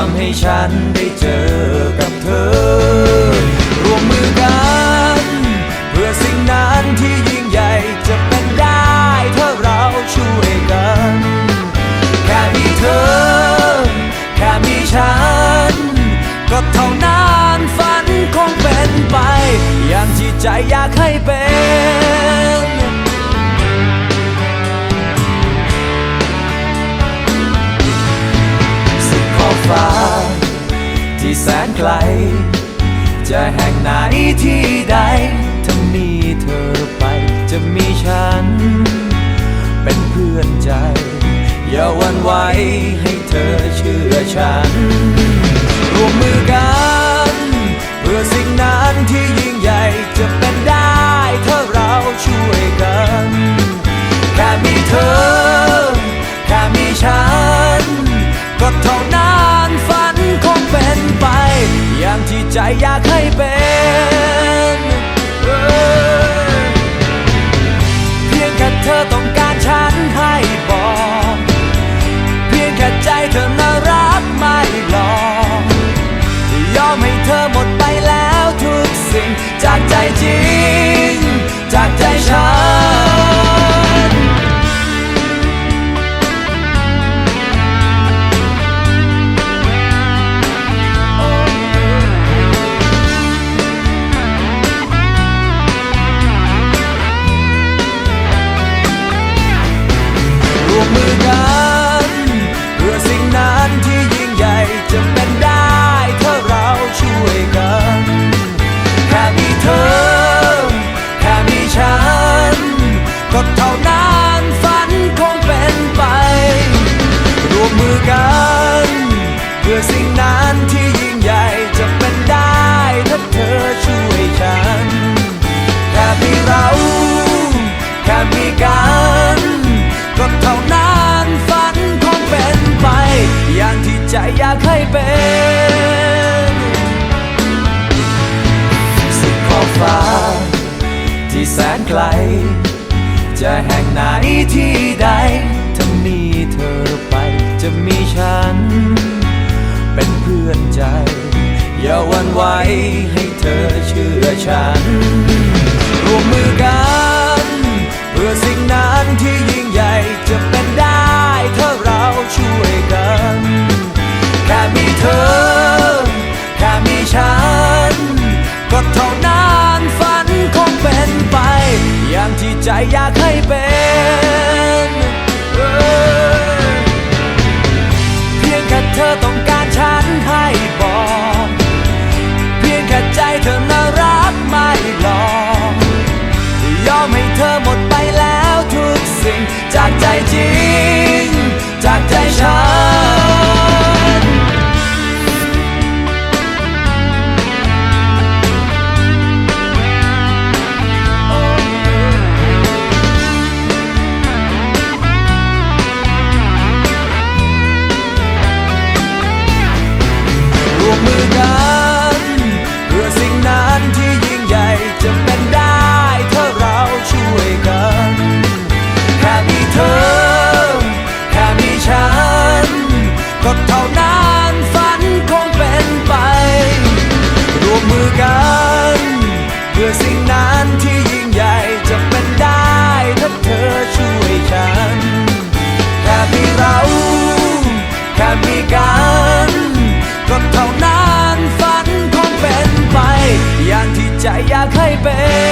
ทำให้ฉันได้เจอกัน ที่แสนไกล จะแห่งไหนที่ใด ถ้ามีเธอไป จะมีฉัน เป็นเพื่อนใจ อย่าวันไหวให้เธอเชื่อฉัน รวมมือกัน เพื่อสิ่งนั้นที่ยิ่งใหญ่จะเป็นได้ ถ้าเราช่วยกัน แค่มีเธอ อยางที่ใจอยากให้เป็นเออเพียงแค่เธอต้องการฉันให้บอก เพียงแค่ใจเธอน่ารักไม่หลอกยอมให้เธอ พื่อสิ่งนั้นที่ยิ่งใหญ่จะเป็นได้ถ้าเธอช่วยฉันแค่มีเราแค่มีกันก็เท่านั้นฝันคงเป็นไป อย่างที่ใจอยากให้เป็นสุดขอบฟ้า ที่แสนไกล จะแห่งไหนที่ใด อย่าหวันไหวให้เธอเชื่อฉันรวมมือกัน เพื่อสิ่งนั้นที่ยิ่งใหญ่จะเป็นได้ถ้าเราช่วยกัน แค่มีเธอ แค่มีฉัน ก็เท่านั้นฝันคงเป็นไป อย่างที่ใจอยากให้เป็น bergantung ใจอยากให้เป็น